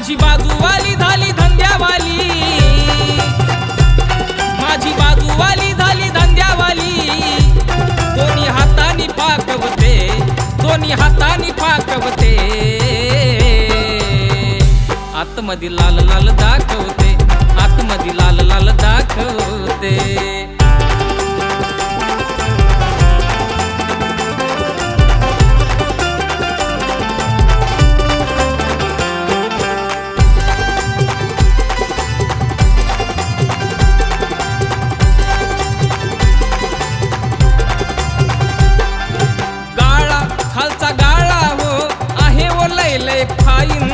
माझी बाजूवाली झाली धंद्यावाली. माझी बाजूवाली झाली धंद्यावाली. दोन्ही हाताने पाकवते दोन्ही हाताने पाकवते. आतमध्ये लाल लाल दाखवते आतमध्ये लाल लाल दाखवते. लय फाईन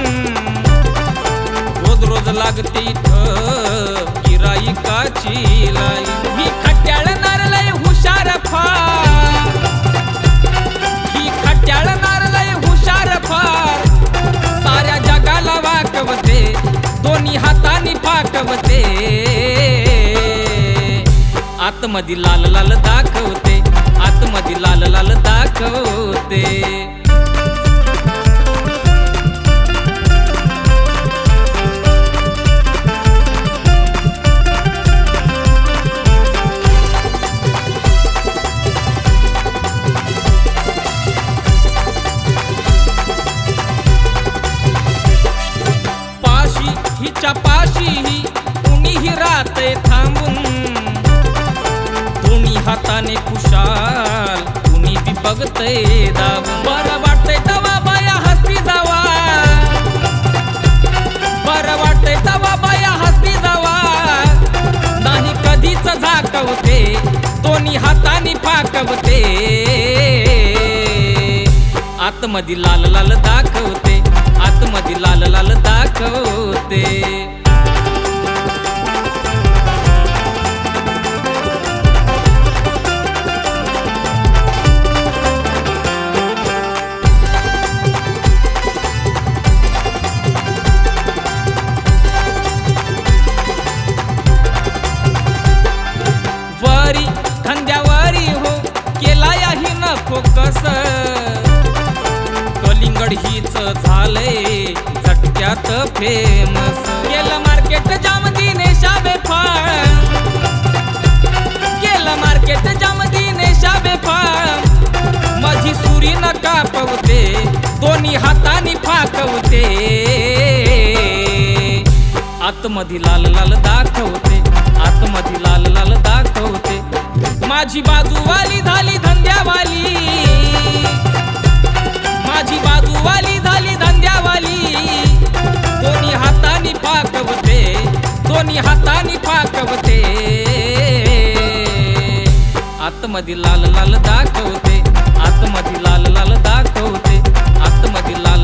रोज रोज लागते इथं गिराईकाची लाई मी खट्याळणार लय हुशार फार ही खट्याळणार लय हुशार फार साऱ्या जगाला वाकवते दोन्ही हातानी फाकवते आतमध्ये लाल लाल दाखवते आतमध्ये लाल लाल दाखव हिच्या पाशीही कुणीही राहते थांबून. दोन्ही हाताने खुशाल कुणी बी बघतय दाबून. बरं वाटतंय तवा बाया हस्ती जावा. बरं वाटतंय तवा बाया हस्ती जावा. नाही कधीच झाकवते दोन्ही हाताने फाकवते आतमधी लाल लाल दाखवते. आतमध्ये लाल लाल दाखवते. वारी हो केला याही नको कसं झटक्यात फेमस. केलं मार्केट जाम दिनेशा बेफाळ केलं मार्केट जाम दिनेशा बेफाळ माझी सुरी न कापवते दोन्ही हातानी फाकवते. आतमधी लाल लाल दाखवते आतमधी लाल लाल दाखवते. माझी बाजूवाली झाली धंद्यावाली. माझी बाजूवाली झाली धंद्यावाली. आतमधी लाल लाल दाखवते. आतमधी लाल लाल दाखवते. आतमधी लाल